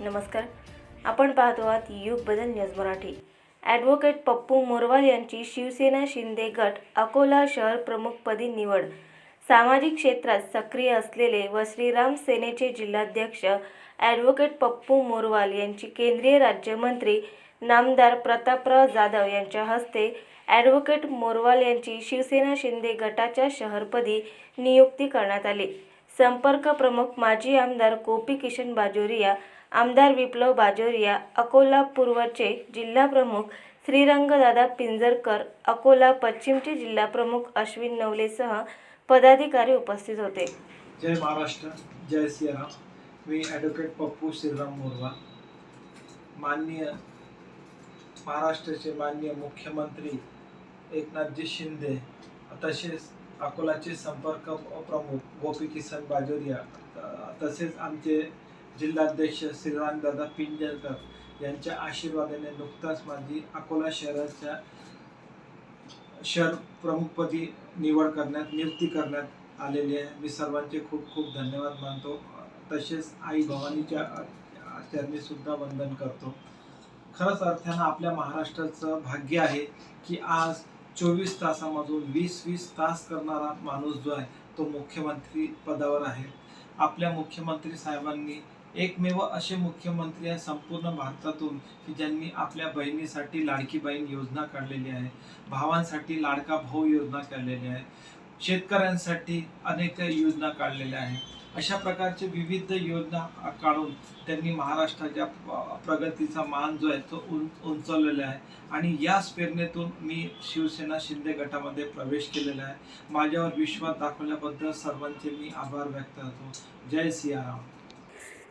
नमस्कार. आपण पाहतो आहात युग बदल न्यूज मराठी. ॲडव्होकेट पप्पू मोरवाल यांची शिवसेना शिंदे गट अकोला शहर प्रमुखपदी निवड. सामाजिक क्षेत्रात सक्रिय असलेले व श्रीराम सेनेचे जिल्हाध्यक्ष ॲडव्होकेट पप्पू मोरवाल यांची केंद्रीय राज्यमंत्री नामदार प्रतापराव जाधव यांच्या हस्ते ॲडव्होकेट मोरवाल यांची शिवसेना शिंदे गटाच्या शहरपदी नियुक्ती करण्यात आली. संपर्क प्रमुख माजी आमदार गोपी किशन बाजोरिया आमदार विप्लव बाजोरिया अकोला पूर्वचे जिल्हा प्रमुख श्रीरंगदादा पिंजरकर अकोला पश्चिमचे जिल्हा प्रमुख अश्विन नवलेसह पदाधिकारी उपस्थित होते. जय महाराष्ट्र जय सियाराम. मी ॲडव्होकेट पप्पू श्रीराम मोरवा माननीय महाराष्ट्राचे माननीय मुख्यमंत्री एकनाथजी शिंदे तसेच अकोलाचे संपर्क प्रमुख गोपी किसन बाजोरिया तसेच आमचे जिल्हाध्यक्ष श्रीरामदादा पिंजरकर यांच्या आशीर्वादाने नुकताच माझी अकोला शहराच्या शहर प्रमुखपदी निवड करण्यात नियुक्ती करण्यात आलेली आहे. मी सर्वांचे खूप खूप धन्यवाद मानतो. तसेच आई भवानीच्या चरणी सुद्धा वंदन करतो. खरंच अर्थानं आपल्या महाराष्ट्राचं भाग्य आहे की आज चोवीस तासामधून वीस वीस तास करणारा माणूस जो आहे तो मुख्यमंत्री पदावर आहे. आपल्या मुख्यमंत्री साहेबांनी एकमेव असे मुख्यमंत्री आहे संपूर्ण भारतातून की ज्यांनी आपल्या बहिणीसाठी लाडकी बहीण योजना काढलेली आहे भावांसाठी लाडका भाऊ योजना काढलेली आहे शेतकऱ्यांसाठी अनेक योजना काढलेल्या आहेत. अशा प्रकारचे विविध योजना काढून त्यांनी महाराष्ट्राच्या प्रगतीचा मान जो आहे तो उं उंचवलेला आहे. आणि या प्रेरणेतून मी शिवसेना शिंदे गटामध्ये प्रवेश केलेला आहे. माझ्यावर विश्वास दाखवल्याबद्दल सर्वांचे मी आभार व्यक्त करतो. जय सियाराम.